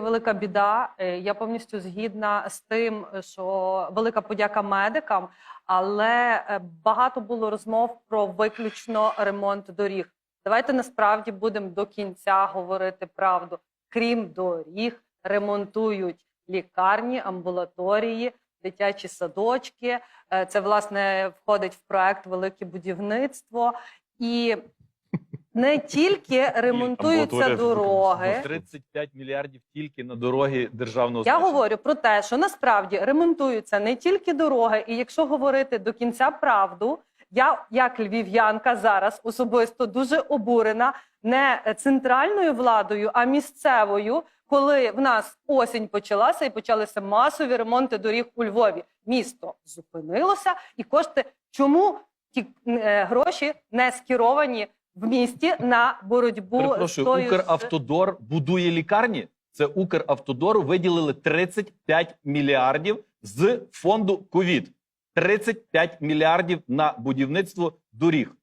Велика біда. Е, Я повністю згідна з тим, що велика подяка медикам, але е, багато було розмов про виключно ремонт доріг. Давайте насправді будемо до кінця говорити правду. Крім доріг, ремонтують лікарні, амбулаторії, дитячі садочки. Е, Це власне входить в проект Велике будівництво і. Не тільки ремонтуються дороги, 35 мільярдів тільки на дороги державного я значення. говорю про те, що насправді ремонтуються не тільки дороги, і якщо говорити до кінця правду, я як львів'янка зараз особисто дуже обурена не центральною владою, а місцевою, коли в нас осінь почалася і почалися масові ремонти доріг у Львові. Місто зупинилося, і кошти чому ті е, гроші не скеровані в місті на боротьбу з тою Укравтодор будує лікарні. Це Укравтодору виділили 35 мільярдів з фонду ковід. 35 мільярдів на будівництво доріг.